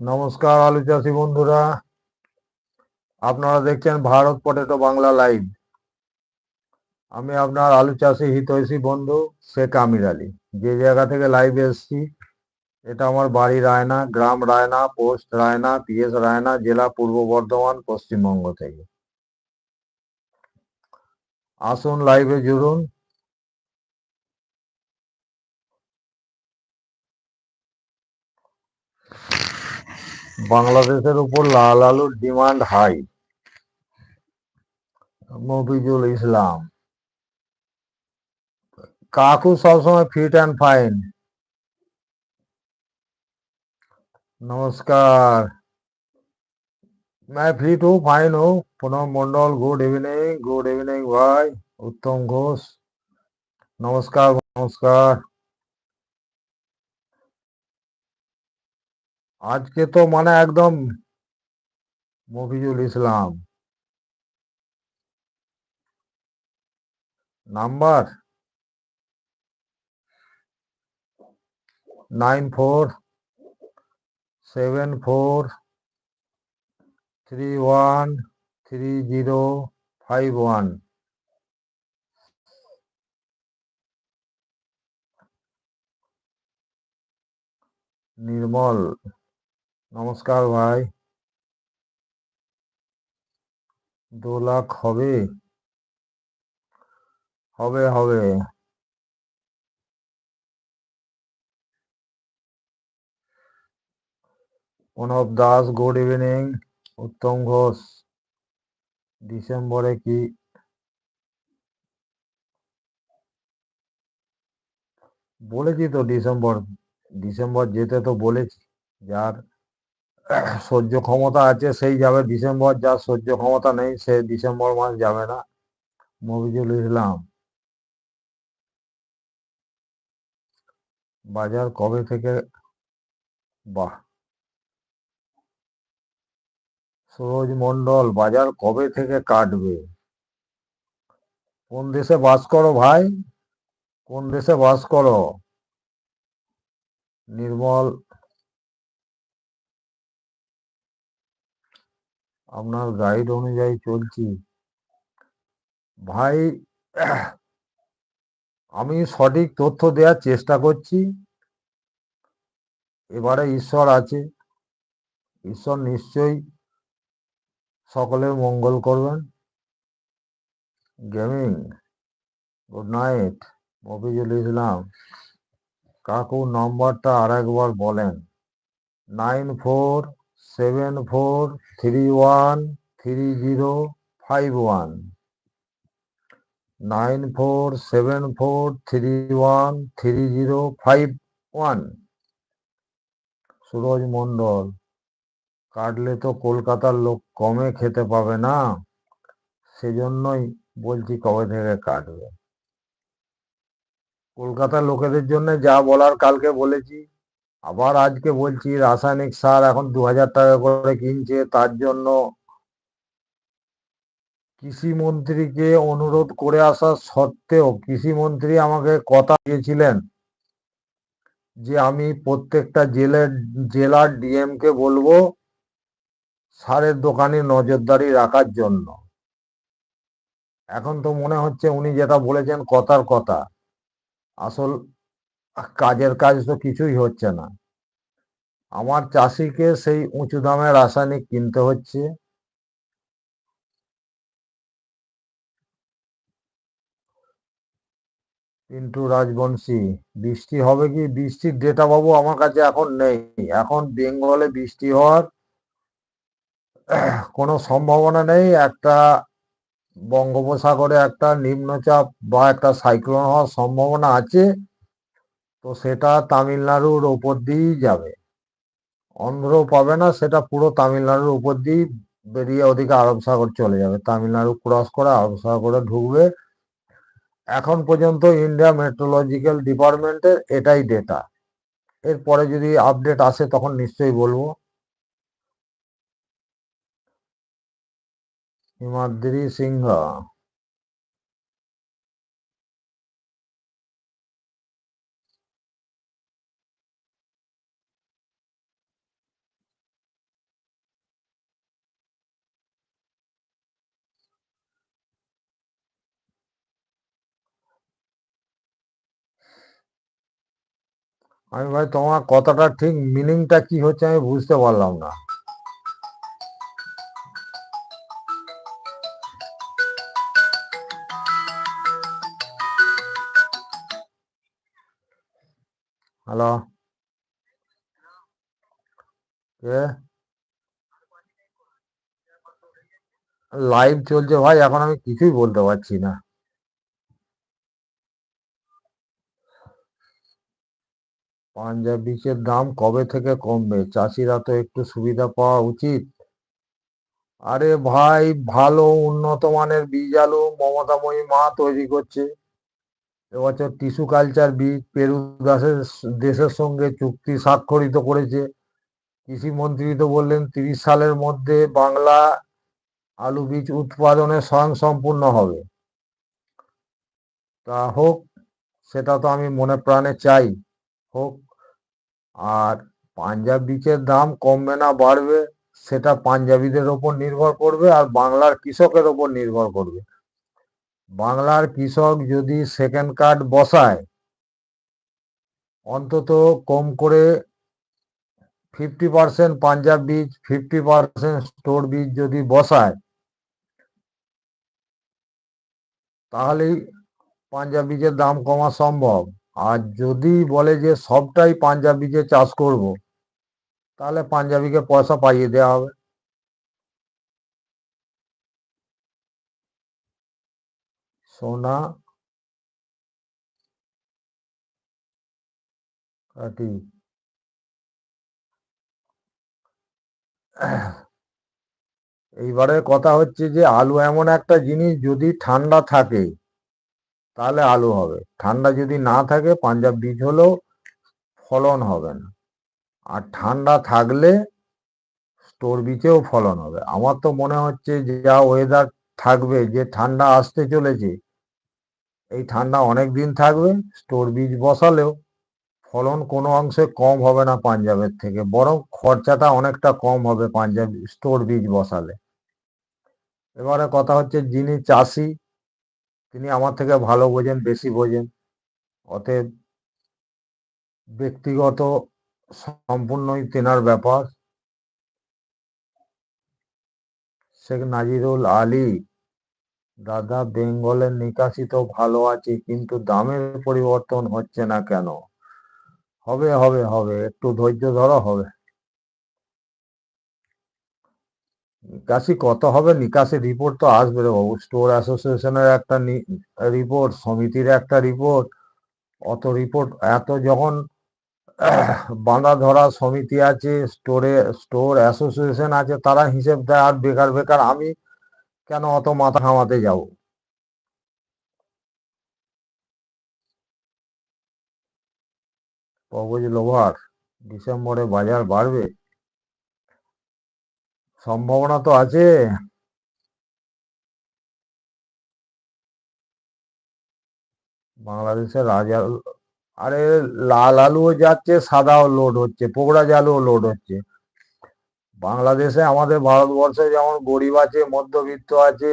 নমস্কার আলু চাষি বন্ধুরা। আপনারা দেখছেন ভারত পটেটো বাংলা লাইভ। আমি আপনার আলু চাষি হিতৈষী বন্ধু, শেখ আমির আলী। যে জায়গা থেকে লাইভ এসছি, এটা আমার বাড়ি রায়না, গ্রাম রায়না, পোস্ট রায়না, পিএস রায়না, জেলা পূর্ব বর্ধমান, পশ্চিমবঙ্গ থেকে। আসুন লাইভে জুড়ুন। বাংলাদেশের উপর লাল আলুর ডিমান্ড হাই মফিজুল ইসলাম কাকু সবসময় ফিট অ্যান্ড ফাইন নমস্কার मैं फिट हूँ फाइन हूँ पुनः Mandal good evening good evening भाई उत्तम घोष नमस्कार नमस्कार আজকে তো মানে একদম Mofizul Islam. Number? Nine four, seven four, three one, three zero, five one. Nirmal. নমস্কার ভাই। দু লাখ হবে? হবে হবে। প্রণব দাস গুড ইভিনিং উত্তম ঘোষ, ডিসেম্বরে কি? বলেছি তো ডিসেম্বর ডিসেম্বর যেতে তো বলেছি। যার সহ্য ক্ষমতা আছে, সেই যাবে ডিসেম্বর, যার সহ্য ক্ষমতা নেই, সে ডিসেম্বর মাস যাবে না। মফিজুল ইসলাম। বাজার কবে থেকে? বাহ। সরোজ মন্ডল বাজার কবে থেকে কাটবে? কোন দেশে বাস করো ভাই? কোন দেশে বাস করো? নির্মল আপনার গাইড অনুযায়ী চলছি। ভাই, আমি সঠিক তথ্য দেওয়ার চেষ্টা করছি। এবারে ঈশ্বর আছে। ঈশ্বর নিশ্চয়ই সকলের মঙ্গল করবেন। Gaming, good night, Mofizul Islam. কাকু নম্বরটা আর একবার বলেন। Nine four seven four three one three zero five one. Nine four seven four three one three zero five one. Suraj Mondal, কাটলে তো কলকাতার লোক কমে খেতে পাবে না, সেজন্যই বলছি কবে থেকে কাটবে। কলকাতার লোকেদের জন্য যা বলার কালকে বলেছি। আবার আজকে বলছি রাসায়নিক সার এখন দু হাজার টাকা করে কিনছে, তার জন্য কৃষি মন্ত্রীকে অনুরোধ করে আসা সত্ত্বেও কৃষি মন্ত্রী আমাকে কথা দিয়েছিলেন যে আমি প্রত্যেকটা জেলের, জেলার ডিএম কে বলব সারের দোকানে নজরদারি রাখার জন্য। এখন তো মনে হচ্ছে উনি যেটা বলেছেন কথার কথা। আসল কাজের কাজ তো কিছুই হচ্ছে না। আমার চাষিকে সেই উঁচু দামে রাসায়নিক কিনতে হচ্ছে। পিন্টু রাজবংশী, বৃষ্টি হবে কি? বৃষ্টির ডেটা বাবু আমার কাছে এখন নেই। এখন বেঙ্গলে বৃষ্টি হওয়ার কোনো সম্ভাবনা নেই। একটা বঙ্গোপসাগরে একটা নিম্নচাপ বা একটা সাইক্লোন হওয়ার সম্ভাবনা আছে। তো সেটা তামিলনাড়ুর ওপর দিয়েই যাবে। অন্ধ্র পাবে না, সেটা পুরো তামিলনাড়ুর উপর দিয়েই বেরিয়ে ওদিকে আরব সাগর চলে যাবে। তামিলনাড়ু ক্রস করে আরব সাগরে ঢুকবে। এখন পর্যন্ত ইন্ডিয়া মেট্রোলজিক্যাল ডিপার্টমেন্টের এটাই ডেটা এরপরে যদি আপডেট আসে তখন নিশ্চয়ই বলব। হিমাদ্রি সিংহ। আমি ভাই, তোমার কথাটা ঠিক মিনিংটা কি হচ্ছে আমি বুঝতে পারলাম না। হ্যালো কে? লাইভ চলছে ভাই, এখন আমি কিছুই বলতে পারছি না। পাঞ্জাব বীজের দাম কবে থেকে কমবে? চাষিরা তো একটু সুবিধা পাওয়া উচিত। আরে ভাই, ভালো উন্নত মানের বীজ আলু মমতাময়ী মা তৈরি করছে। এবছর টিস্যু কালচার বীজ পেরু দাসের দেশের সঙ্গে চুক্তি স্বাক্ষরিত করেছে। কৃষিমন্ত্রী তো বললেন, তিরিশ সালের মধ্যে বাংলা আলু বীজ উৎপাদনে স্বয়ং সম্পূর্ণ হবে। তা হোক, সেটা তো আমি মনে প্রাণে চাই। হোক আর পাঞ্জাব বীজের দাম কমবে না বাড়বে, সেটা পাঞ্জাবিদের ওপর নির্ভর করবে আর বাংলার কৃষকের ওপর নির্ভর করবে। বাংলার কৃষক যদি সেকেন্ড কার্ড বসায়, অন্তত কম করে ফিফটি পার্সেন্ট পাঞ্জাব বীজ ফিফটি পার্সেন্ট স্টোর বীজ যদি বসায়, তাহলেই পাঞ্জাব বীজের দাম কমা সম্ভব। আর যদি বলে যে সবটাই পাঞ্জাব বীজে চাষ করব, তাহলে পাঞ্জাবিকে পয়সা পাইয়ে দেওয়া হবে। সোনা, কাটি। এইবারে কথা হচ্ছে যে আলু এমন একটা জিনিস যদি ঠান্ডা থাকে তাহলে আলু হবে। ঠান্ডা যদি না থাকে, পাঞ্জাব বীজ হলেও ফলন হবে না। আর ঠান্ডা থাকলে স্টোর বীজেও ফলন হবে। আমার তো মনে হচ্ছে যে ওয়েদার থাকবে, যে ঠান্ডা আসতে চলেছে, এই ঠান্ডা অনেক দিন থাকবে স্টোর বীজ বসালেও ফলন কোনো অংশে কম হবে না পাঞ্জাবের থেকে, বরং খরচাটা অনেকটা কম হবে পাঞ্জাব স্টোর বীজ বসালে। এবারে কথা হচ্ছে, যিনি চাষি তিনি আমার থেকে ভালো বোঝেন, বেশি বোঝেন। অতএব ব্যক্তিগত সম্পূর্ণই তেনার ব্যাপার। শেখ নাজিরুল আলী দাদা বেঙ্গলের নিকাশি তো ভালো আছে, কিন্তু দামের পরিবর্তন হচ্ছে না কেন? হবে হবে হবে, একটু ধৈর্য ধরো, হবে। নিকাশি কত হবে? নিকাশি রিপোর্ট তো আসবে রে বাবু। স্টোর অ্যাসোসিয়েশনের একটা রিপোর্ট সমিতির একটা রিপোর্ট অত রিপোর্ট এত যখন বাঁধা ধরা সমিতি আছে স্টোরে স্টোর অ্যাসোসিয়েশন আছে, তারা হিসেব দেয়, আর বেকার বেকার, আমি কেন অত মাথা ঘামাতে যাব? কবজ লোভার, ডিসেম্বরে বাজার বাড়বে। সম্ভাবনা তো আছে। বাংলাদেশের রাজা, আরে লাল আলুও যাচ্ছে, সাদাও লোড হচ্ছে পোকড়া জালও লোড হচ্ছে। বাংলাদেশে আমাদের ভারতবর্ষে যেমন গরিব আছে, মধ্যবিত্ত আছে,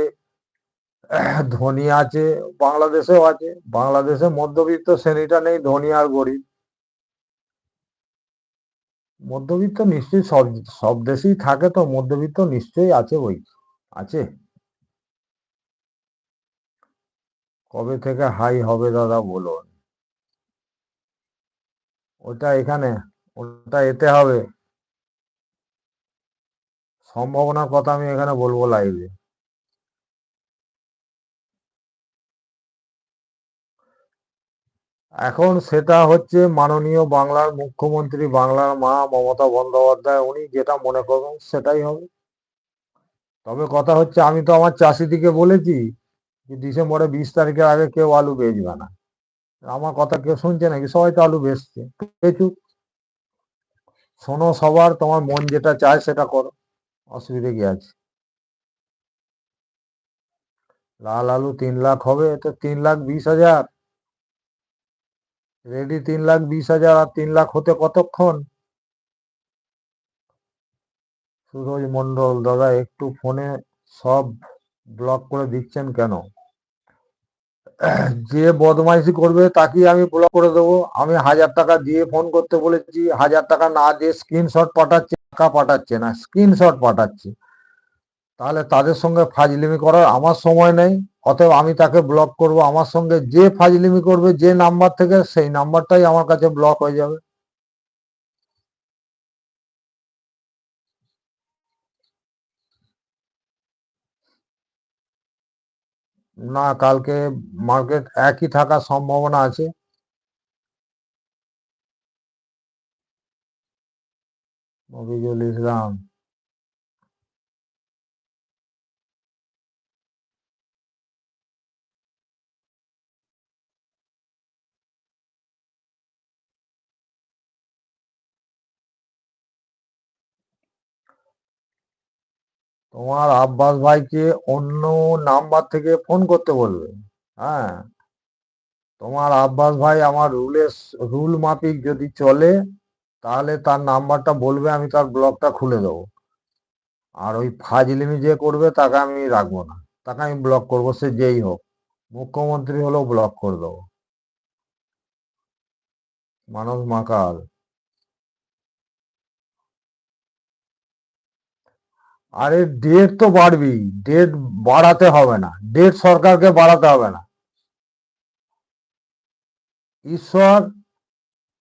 ধনী আছে, বাংলাদেশেও আছে। বাংলাদেশে মধ্যবিত্ত শ্রেণীটা নেই, ধনী আর গরিব। মধ্যবিত্ত নিশ্চয়ই সব সব দেশেই থাকে তো, মধ্যবিত্ত নিশ্চয়ই আছে বই, আছে। কবে থেকে হাই হবে দাদা বলুন। ওটা এখানে, ওটা এতে হবে। সম্ভাবনার কথা আমি এখানে বলব লাইভে এখন সেটা হচ্ছে মাননীয় বাংলার মুখ্যমন্ত্রী বাংলার মা মমতা বন্দ্যোপাধ্যায়, উনি যেটা মনে করবেন সেটাই হবে। তবে কথা হচ্ছে, আমি তো আমার চাষিদিকে বলেছি যে ডিসেম্বরে বিশ তারিখের আগে কেউ আলু বেচবে না। আমার কথা কেউ শুনছে নাকি? সবাই তো আলু বেচছে, বেচুক। শোনো সবার, তোমার মন যেটা চায় সেটা করো, অসুবিধে কি আছে? লাল আলু তিন লাখ হবে, তো তিন লাখ বিশ হাজার। রেডি তিন লাখ, বিশ হাজার আর তিন লাখ হতে কতক্ষণ? সুরজ মন্ডল দাদা, একটু ফোনে সব ব্লক করে দিচ্ছেন কেন? যে বদমাইশি করবে তাকে আমি ব্লক করে দেবো। আমি হাজার টাকা দিয়ে ফোন করতে বলেছি। হাজার টাকা না দিয়ে স্ক্রিনশট পাঠাচ্ছে, টাকা পাঠাচ্ছে না স্ক্রিনশট পাঠাচ্ছে। তাহলে তাদের সঙ্গে ফাজলিমি করার আমার সময় নেই। অতএব আমি তাকে ব্লক করব। আমার সঙ্গে যে ফাজলিমি করবে, যে নাম্বার থেকে, সেই নাম্বারটাই আমার কাছে ব্লক হয়ে যাবে। না, কালকে মার্কেট একই থাকার সম্ভাবনা আছে। মফিজুল ইসলাম। তোমার আব্বাস ভাইকে অন্য নাম্বার থেকে ফোন করতে বলবে। হ্যাঁ? তোমার আব্বাস ভাই আমার রুলের রুল মাফিক যদি চলে, তাহলে তার নাম্বারটা বলবে, আমি তার ব্লকটা খুলে দেবো। আর ওই ফাজলিমি যে করবে, তাকে আমি রাখব না। তাকে আমি ব্লক করব, সে যেই হোক। মুখ্যমন্ত্রী হলেও ব্লক করে দেবো। মানস মাকাল। আরে ডেট তো বাড়বি ডেট বাড়াতে হবে না ডেট সরকারকে বাড়াতে হবে না। ঈশ্বর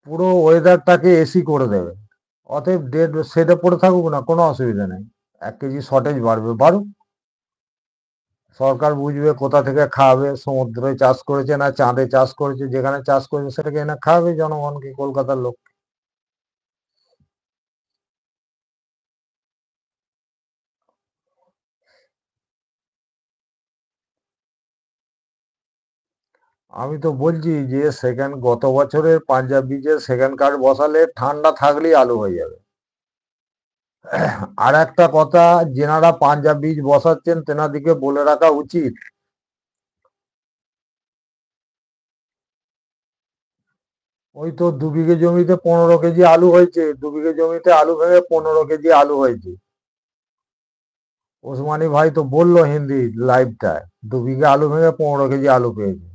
পুরো ওয়েদারটাকে এসি করে দেবে, অতএব ডেট সেটে পড়ে থাকুক না, কোনো অসুবিধা নেই। এক কেজি শর্টেজ বাড়বে, বাড়ুক। সরকার বুঝবে কোথা থেকে খাওয়াবে সমুদ্রে চাষ করেছে না চাঁদে চাষ করেছে, যেখানে চাষ করেছে সেটাকে এনে খাওয়াবে জনগণকে কলকাতার লোক আমি তো বলছি যে সেকেন্ড গত বছরের পাঞ্জাব সেকেন্ড কার্ড বসালে ঠান্ডা থাকলেই আলু হয়ে যাবে। আর একটা কথা, যেনারা পাঞ্জাব বীজ বসাচ্ছেন তেনাদিকে বলে রাখা উচিত, ওই তো দু বিঘে জমিতে পনেরো কেজি আলু হয়েছে, দু বিঘে জমিতে আলু ভেঙে পনেরো কেজি আলু হয়েছে। ওসমানী ভাই তো বলল হিন্দি লাইভটায় দু বিঘে আলু ভেঙে পনেরো কেজি আলু পেয়েছে।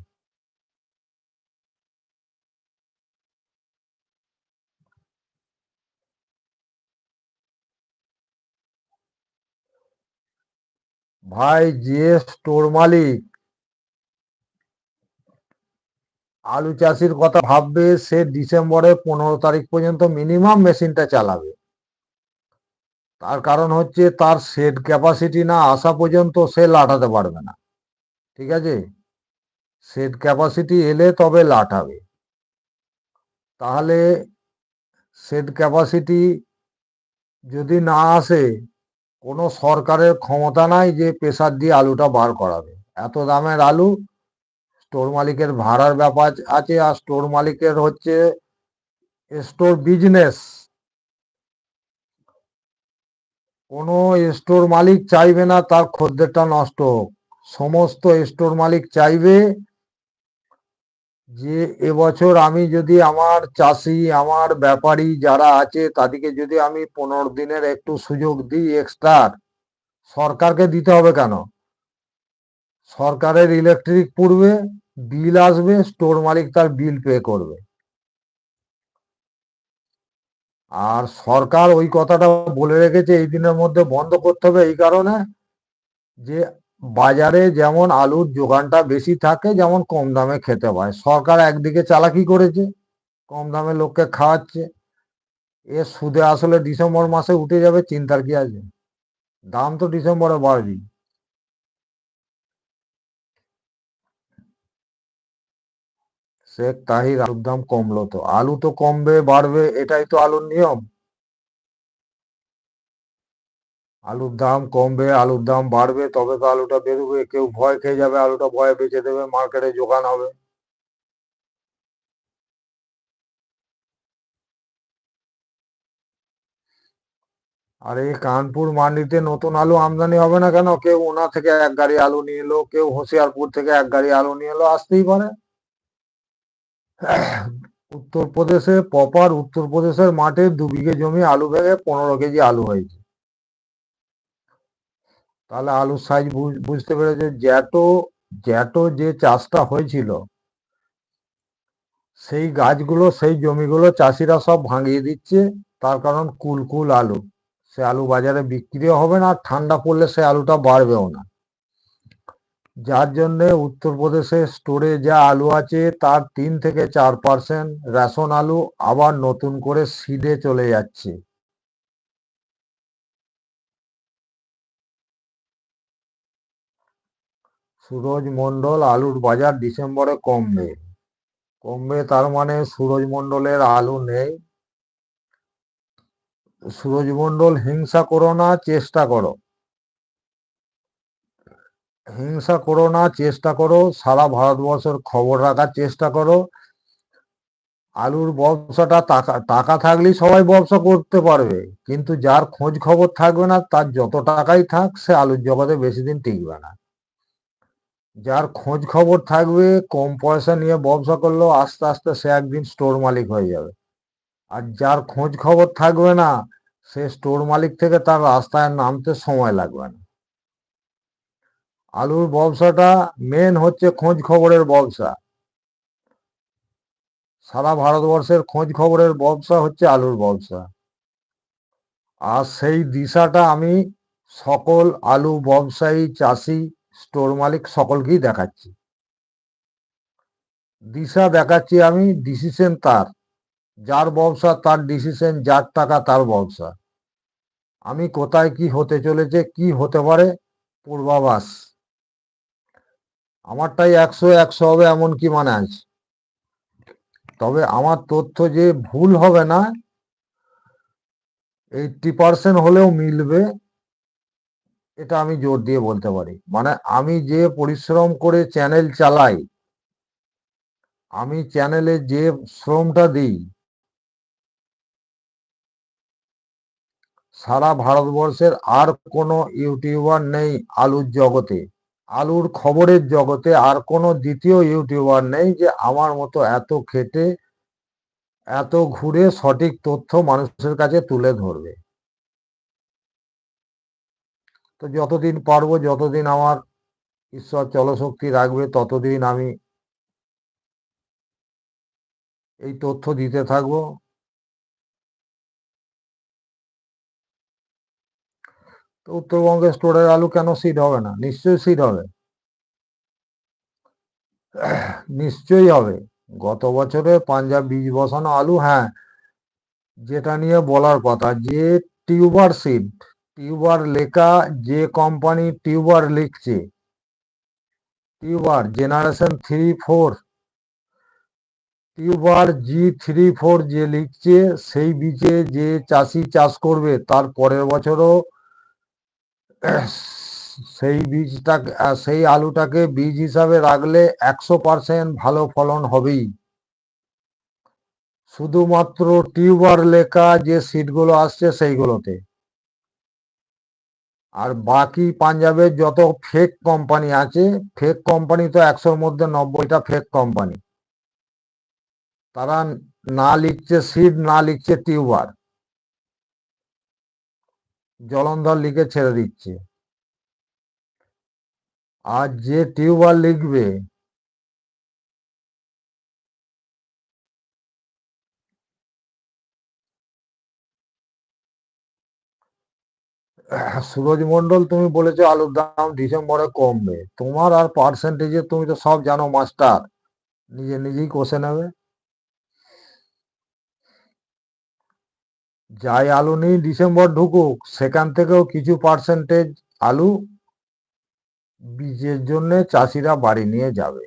ভাই যে স্টোর মালিক। আলু চাষির কথা ভাববে, সে ডিসেম্বরের পনেরো তারিখ পর্যন্ত মিনিমাম মেশিনটা চালাবে। তার কারণ হচ্ছে, তার সেট ক্যাপাসিটি না আসা পর্যন্ত সে লাটাতে পারবে না। ঠিক আছে? সেট ক্যাপাসিটি এলে তবে লাটাবে। তাহলে সেট ক্যাপাসিটি যদি না আসে কোনো সরকারের ক্ষমতা নাই যে প্রেসার দিয়ে আলুটা বার করাবে। এত দামের আলু, স্টোর মালিকের ভাড়ার ব্যাপার আছে আর স্টোর মালিকের হচ্ছে স্টোর বিজনেস। কোনো স্টোর মালিক চাইবে না, তার খদ্দেরটা নষ্ট হোক। সমস্ত স্টোর মালিক চাইবে যে এবছর আমি যদি আমার চাষি, আমার ব্যাপারী যারা আছে, তাদেরকে যদি আমি পনেরো দিনের একটু সুযোগ দিই এক্সট্রা সরকারকে দিতে হবে কেন? সরকারের ইলেকট্রিক পড়বে বিল আসবে স্টোর মালিক তার বিল পে করবে। আর সরকার ওই কথাটা বলে রেখেছে, এই দিনের মধ্যে বন্ধ করতে হবে, এই কারণে যে বাজারে যেমন আলুর যোগানটা বেশি থাকে, যেমন কম দামে খেতে পায়। সরকার একদিকে চালাকি করেছে, কম দামে লোককে খাওয়াচ্ছে। এ সুদে আসলে ডিসেম্বর মাসে উঠে যাবে, চিন্তার কি আছে? দাম তো ডিসেম্বরে বাড়বি শেখ তাহির আলুর দাম কমলো তো। আলু তো কমবে, বাড়বে, এটাই তো আলুর নিয়ম। আলুর দাম কমবে, আলুর দাম বাড়বে, তবে তো আলুটা বেরোবে। কেউ ভয় খেয়ে যাবে, আলুটা ভয়ে বেঁচে দেবে, মার্কেটে যোগান হবে। আর এই কানপুর মান্ডিতে নতুন আলু আমদানি হবে না কেন? কেউ ওনা থেকে এক গাড়ি আলু নিয়ে এলো, কেউ হোশিয়ারপুর থেকে এক গাড়ি আলু নিয়ে এলো, আসতেই পারে। উত্তরপ্রদেশে প্রপার উত্তরপ্রদেশের মাঠে দু বিঘে জমি আলু ভেঙে পনেরো কেজি আলু হয়েছে। তাহলে আলুর সাইজ বুঝতে পেরেছে? যত জ্যাটো যে চাষটা হয়েছিল, সেই গাছগুলো, সেই জমিগুলো চাষিরা সব ভাঙিয়ে দিচ্ছে। তার কারণ কুলকুল আলু। সে আলু বাজারে বিক্রিও হবে না আর ঠান্ডা পড়লে সে আলুটা বাড়বেও না। যার জন্যে উত্তরপ্রদেশে স্টোরে যা আলু আছে, তার তিন থেকে চার পার্সেন্ট রেশন আলু আবার নতুন করে সিডে চলে যাচ্ছে। সুরজ মন্ডল আলুর বাজার ডিসেম্বরে কমবে। কমবে তার মানে সুরজ মন্ডলের আলু নেই। সুরজ মন্ডল হিংসা করো না, চেষ্টা করো। হিংসা করো না, চেষ্টা করো। সারা ভারতবর্ষের খবর রাখার চেষ্টা করো। আলুর ব্যবসাটা টাকা টাকা থাকলেই সবাই ব্যবসা করতে পারবে। কিন্তু যার খোঁজ খবর থাকবে না, তার যত টাকাই থাক, সে আলুর জগতে বেশি দিন টিকবে না। যার খোঁজ খবর থাকবে, কম পয়সা নিয়ে ব্যবসা করলেও আস্তে আস্তে সে একদিন স্টোর মালিক হয়ে যাবে। আর যার খোঁজ খবর থাকবে না, সে স্টোর মালিক থেকে তার রাস্তায় নামতে সময় লাগবে না। আলুর ব্যবসাটা মেন হচ্ছে খোঁজ খবরের ব্যবসা। সারা ভারতবর্ষের খোঁজ খবরের ব্যবসা হচ্ছে আলুর ব্যবসা। আর সেই দিশাটা আমি সকল আলু ব্যবসায়ী, চাষি স্টোর মালিক সকলকেই দেখাচ্ছি। দিশা দেখাচ্ছি আমি ডিসিশন তার। যার ব্যবসা তার ডিসিশন যার টাকা, তার ব্যবসা আমি কোথায় কি হতে চলেছে, কি হতে পারে, পূর্বাভাস। আমারটাই একশো একশো হবে এমন কি মানে আছে। তবে আমার তথ্য যে ভুল হবে না এইটটি পার্সেন্ট হলেও মিলবে। এটা আমি জোর দিয়ে বলতে পারি। মানে আমি যে পরিশ্রম করে চ্যানেল চালাই, আমি চ্যানেলে যে শ্রমটা দিই, সারা ভারতবর্ষের আর কোনো ইউটিউবার নেই আলুর জগতে। আলুর খবরের জগতে আর কোনো দ্বিতীয় ইউটিউবার নেই যে আমার মতো এত খেটে, এত ঘুরে সঠিক তথ্য মানুষের কাছে তুলে ধরবে। তো যতদিন পারব, যতদিন আমার ঈশ্বর চলশক্তি রাখবে, ততদিন আমি এই তথ্য দিতে থাকব। তো উত্তরবঙ্গের স্টোরের আলু কেন সিড হবে না? নিশ্চয়ই সিড হবে। নিশ্চয়ই হবে। গত বছরে পাঞ্জাব বীজ বসানো আলু হ্যাঁ যেটা নিয়ে বলার কথা, যে টিউবার সিড টিউবার লেখা যে কোম্পানি টিউবার লিখছে। Tuber generation three four. Tuber G three four যে লিখছে, সেই বীজে যে চাষি চাষ করবে, তার পরের বছরও সেই বীজটা সেই আলুটাকে বীজ হিসাবে রাখলে একশো পার্সেন্ট ভালো ফলন হবেই। শুধুমাত্র টিউবার লেখা যে সিটগুলো আসছে সেইগুলোতে। আর বাকি পাঞ্জাবের যত ফেক কোম্পানি আছে ফেক কোম্পানি তো একশোর মধ্যে নব্বইটা ফেক কোম্পানি তারা না লিখছে সিড না লিখছে টিউবার জলন্ধর লিখে ছেড়ে দিচ্ছে। আর যে টিউবার লিখবে সুরজ মন্ডল তুমি বলেছ আলুর দাম ডিসেম্বরে কমবে। তোমার আর পার্সেন্টেজে তুমি তো সব জানো মাস্টার নিজে নিজেই কষে নেবে। যাই আলু নেই, ডিসেম্বর ঢুকুক, সেখান থেকেও কিছু পার্সেন্টেজ আলু বীজের জন্য চাষিরা বাড়ি নিয়ে যাবে।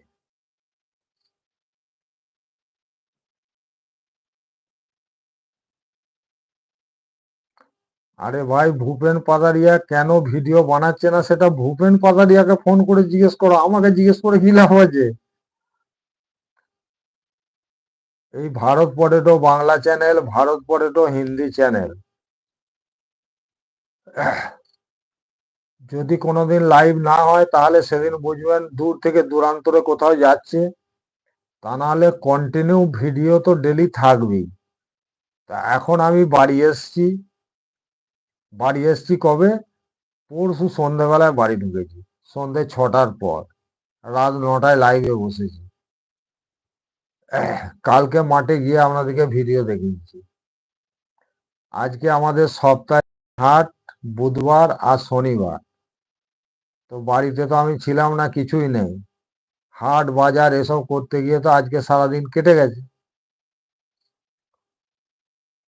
আরে ভাই, ভূপেন পাদারিয়া কেন ভিডিও বানাচ্ছে না? সেটা ভূপেন পাদারিয়াকে ফোন করে জিজ্ঞেস করো, আমাকে জিজ্ঞেস করে কি লাভ আছে? এই Bharat potato Bangla channel, Bharat potato Hindi channel. যদি কোনোদিন লাইভ না হয়, তাহলে সেদিন বুঝবেন দূর থেকে দূরান্তরে কোথাও যাচ্ছে। তা নাহলে কন্টিনিউ ভিডিও তো ডেলি থাকবেই। তা এখন আমি বাড়ি এসছি। বাড়ি এসছি কবে? পরশু সন্ধ্যেবেলায় বাড়ি ঢুকেছি। সন্ধ্যে ছটার পর। রাত নটায় লাইভে বসেছি। কালকে মাঠে গিয়ে আপনাদেরকে ভিডিও দেখিয়েছি। আজকে আমাদের সপ্তাহে হাট, বুধবার আর শনিবার। তো বাড়িতে তো আমি ছিলাম না, কিছুই নেই। হাট, বাজার এসব করতে গিয়ে তো আজকে সারাদিন কেটে গেছে।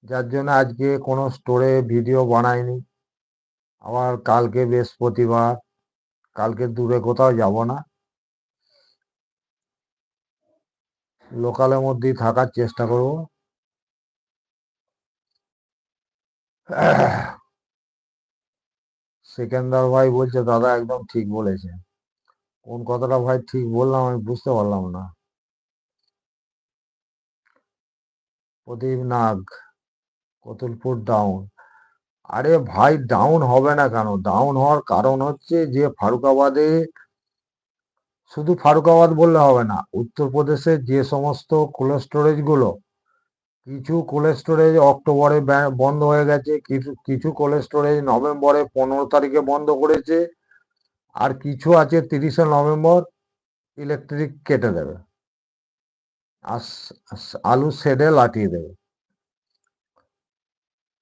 যার জন্য আজকে কোনো স্টোরে ভিডিও বানাইনি। আবার কালকে বৃহস্পতিবার, কালকে দূরে কোথাও যাব না। লোকালের মধ্যেই থাকার চেষ্টা করব। সেকেন্দার ভাই বলছে, দাদা, একদম ঠিক বলেছে। কোন কথাটা ভাই ঠিক বললাম আমি বুঝতে পারলাম না। প্রদীপ নাগ। কতুলপুর ডাউন আরে ভাই ডাউন হবে না কেন? ডাউন হওয়ার কারণ হচ্ছে যে ফারুকাবাদে শুধু ফারুকাবাদ বললে হবে না, উত্তরপ্রদেশে যে সমস্ত কোল্ড স্টোরেজগুলো, কিছু কোল্ড স্টোরেজ অক্টোবরে বন্ধ হয়ে গেছে, কিছু কিছু কোল্ড স্টোরেজ নভেম্বরে পনেরো তারিখে বন্ধ করেছে, আর কিছু আছে তিরিশে নভেম্বর ইলেকট্রিক কেটে দেবে। আর আলু শেডে লাটিয়ে দেবে।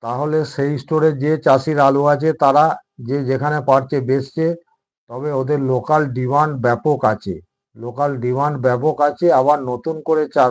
তাহলে সেই স্টোরে যে চাষির আলু আছে, তারা যে যেখানে পারছে বেচছে। তবে ওদের লোকাল ডিমান্ড ব্যাপক আছে। লোকাল ডিমান্ড ব্যাপক আছে, আবার নতুন করে চাষ